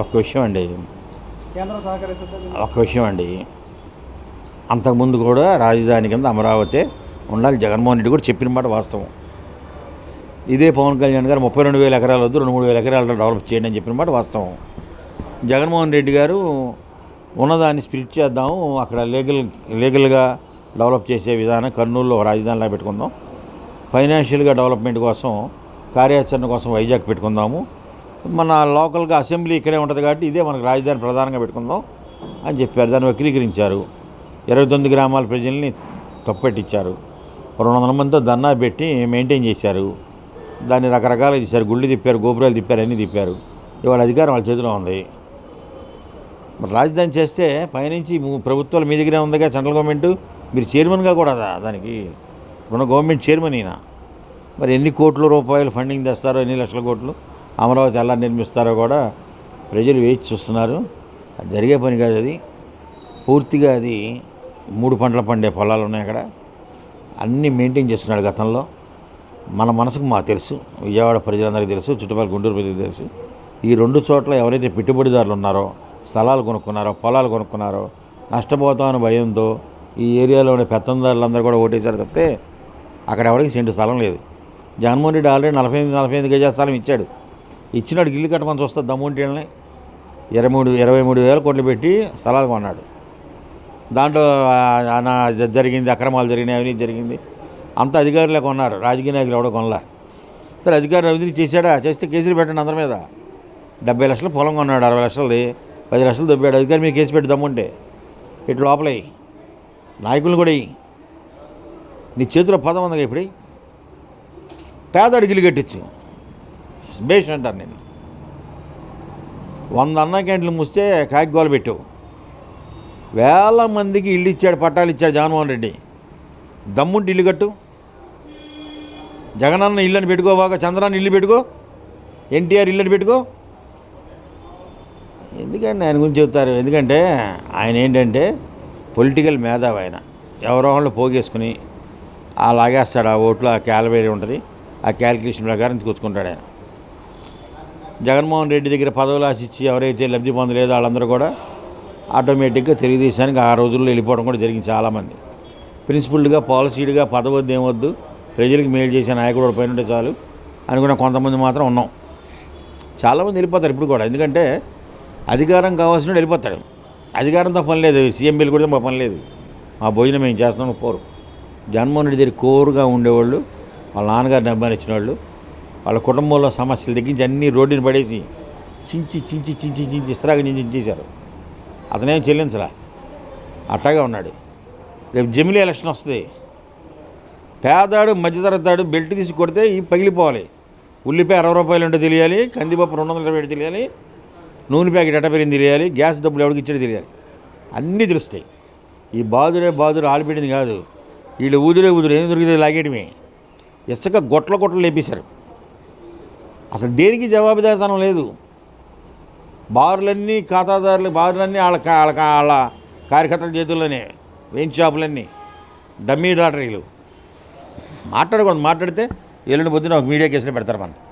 ఒక విషయం అండి. ఒక విషయం అండి. అంతకుముందు కూడా రాజధాని కింద అమరావతి ఉండాలి. జగన్మోహన్ రెడ్డి కూడా చెప్పిన మాట వాస్తవం. ఇదే పవన్ కళ్యాణ్ గారు ముప్పై రెండు వేల ఎకరాలు వద్దు రెండు మూడు వేల ఎకరాలు డెవలప్ చేయండి అని చెప్పిన మాట వాస్తవం. జగన్మోహన్ రెడ్డి గారు ఉన్నదాన్ని స్ప్లిట్ చేద్దాము. అక్కడ లీగల్ లీగల్గా డెవలప్ చేసే విధానం కర్నూలులో రాజధానిలా పెట్టుకుందాం. ఫైనాన్షియల్గా డెవలప్మెంట్ కోసం కార్యాచరణ కోసం వైజాగ్ పెట్టుకుందాము. మన లోకల్గా అసెంబ్లీ ఇక్కడే ఉంటుంది కాబట్టి ఇదే మనకు రాజధాని ప్రధానంగా పెట్టుకుందాం అని చెప్పారు. దాన్ని వక్రీకరించారు. ఇరవై తొమ్మిది గ్రామాల ప్రజల్ని తప్పెట్టించారు. రెండు వందల మందితో దన్నా పెట్టి మెయింటైన్ చేశారు. దాన్ని రకరకాలుగా తీశారు. గుళ్ళు తిప్పారు గోపురాలు తిప్పారు అన్నీ తిప్పారు. ఇవాళ అధికారం వాళ్ళ చేతిలో ఉంది. మరి రాజధాని చేస్తే పైనుంచి ప్రభుత్వాల ప్రభుత్వాలు మీ దగ్గరే ఉందిగా సెంట్రల్ గవర్నమెంట్? మీరు చైర్మన్గా కూడా దానికి మన గవర్నమెంట్ చైర్మన్ ఈయన. మరి ఎన్ని కోట్ల రూపాయలు ఫండింగ్ తెస్తారో ఎన్ని లక్షల కోట్లు? అమరావతి ఎలా నిర్మిస్తారో కూడా ప్రజలు వేచి చూస్తున్నారు. జరిగే పని కాదు అది. పూర్తిగా అది మూడు పంటలు పండే పొలాలు ఉన్నాయి అక్కడ. అన్నీ మెయింటైన్ చేసుకున్నాడు గతంలో. మన మనసుకు మాకు తెలుసు. విజయవాడ ప్రజలందరికీ తెలుసు. చుట్టుపక్కల గుంటూరు ప్రజలకు తెలుసు. ఈ రెండు చోట్ల ఎవరైతే పెట్టుబడిదారులు ఉన్నారో స్థలాలు కొనుక్కున్నారో పొలాలు కొనుక్కున్నారో నష్టపోతామని భయంతో ఈ ఏరియాలో ఉండే పెత్తందారులందరూ కూడా ఓటేశారు తప్పితే అక్కడ ఎవరికి సెంటు స్థలం లేదు. జగన్మోహన్ రెడ్డి ఆల్రెడీ నలభై ఎనిమిది నలభై ఎనిమిది గజాల స్థలం ఇచ్చాడు. ఇచ్చినాడు ఇల్లు కట్టమని చూస్తుంది దమ్ముంటేళ్ళని ఇరవై మూడు ఇరవై మూడు వేల కోట్లు పెట్టి స్థలాలు కొన్నాడు. దాంట్లో ఆ, నా జరిగింది అక్రమాలు జరిగినాయి అవినీతి జరిగింది. అంత అధికారులే కొన్నారు. రాజకీయ నాయకులు ఎవడో కొనలా. సరే అధికారులు అవినీతి చేశాడా? చేస్తే కేసులు పెట్టండి అందరి మీద. డెబ్బై లక్షలు పొలం కొన్నాడు అరవై లక్షలది. పది లక్షలు దొబ్బాడు. అధికారి మీద కేసు పెట్టి దమ్ముంటే ఇటు లోపలయ్యి నాయకులు కూడా నీ చేతిలో పదం ఉందిగా ఇప్పుడు ఇయ్యి. పేదడికి ఇల్లు కట్టించు. బేష్ అంటారు నేను వంద అన్న క్యాంటీన్లు మూస్తే కాకిగోలు పెట్టావు వేల మందికి ఇల్లు ఇచ్చాడు పట్టాలు ఇచ్చాడు జగన్మోహన్ రెడ్డి. దమ్ముంటి ఇల్లు కట్టు. జగనన్న ఇల్లుని పెట్టుకో బాగా చంద్రాన్ని ఇల్లు పెట్టుకో. ఎన్టీఆర్ ఇల్లుని పెట్టుకో. ఎందుకంటే ఆయన గురించి చెప్తారు? ఎందుకంటే ఆయన ఏంటంటే పొలిటికల్ మేధావి ఆయన. ఎవరో వాళ్ళు పోగేసుకుని ఆ లాగేస్తాడు ఆ ఓట్లు ఆ క్యాలబరీ ఉంటుంది. ఆ క్యాలిక్యులేషన్ ప్రకారం తీసుకొచ్చుకుంటాడు ఆయన. జగన్మోహన్ రెడ్డి దగ్గర పదవులు ఆశించి ఎవరైతే లబ్ధి పొందలేదో వాళ్ళందరూ కూడా ఆటోమేటిక్గా తెలుగుదేశానికి ఆ రోజుల్లో వెళ్ళిపోవడం కూడా జరిగింది చాలామంది. ప్రిన్సిపల్డ్గా పాలసీడ్గా పదవద్దు వద్దు ఏమొద్దు ప్రజలకు మేలు చేసే నాయకుడు పైన ఉంటే చాలు అనుకున్న కొంతమంది మాత్రం ఉన్నాం. చాలామంది వెళ్ళిపోతారు ఇప్పుడు కూడా. ఎందుకంటే అధికారం కావాల్సిన వెళ్ళిపోతాడు అధికారంతో పని లేదు. సీఎం బిల్ కూడా మా పని లేదు. మా భోజనం మేము చేస్తున్నాం పోరు. జగన్మోహన్ రెడ్డి దగ్గర కోరుగా ఉండేవాళ్ళు వాళ్ళ నాన్నగారిని అభిమానించిన వాళ్ళు వాళ్ళ కుటుంబంలో సమస్యలు తగ్గించి అన్ని రోడ్డుని పడేసి చించి చించి చించి చించి ఇస్త్రాగా చించేశారు అతనేం చెల్లించలా. అట్టాగా ఉన్నాడు. రేపు జమిలీ ఎలక్షన్ వస్తుంది. పేదాడు మధ్యతరగతాడు బెల్ట్ తీసి కొడితే ఈ పగిలిపోవాలి. ఉల్లిపాయ అరవై రూపాయలు ఉంటే తెలియాలి కందిపప్పు రెండు వందల ఇరవై ఏడు తెలియాలి నూనె ప్యాకెట్ ఎట్ట పెరిగింది తెలియాలి గ్యాస్ డబ్బులు ఎవరికి ఇచ్చాడో తెలియాలి. అన్నీ తెలుస్తాయి. ఈ బాదురే బాదురు ఆడిపెట్టింది కాదు. వీళ్ళు ఊదురే ఊదురు ఏం దొరికితే లాగేయడమే. ఇసుక గొట్ల గొట్టలు లేపేశారు. అసలు దేనికి జవాబుదారితనం లేదు. బారులన్నీ ఖాతాదారులు బారులన్నీ వాళ్ళ వాళ్ళ వాళ్ళ కార్యకర్తల చేతుల్లోనే వెయిన్ షాపులన్నీ. డమ్మీ లాటరీలు మాట్లాడకూడదు మాట్లాడితే ఎల్లుండి పొద్దున ఒక మీడియా కేసులో పెడతారు మనం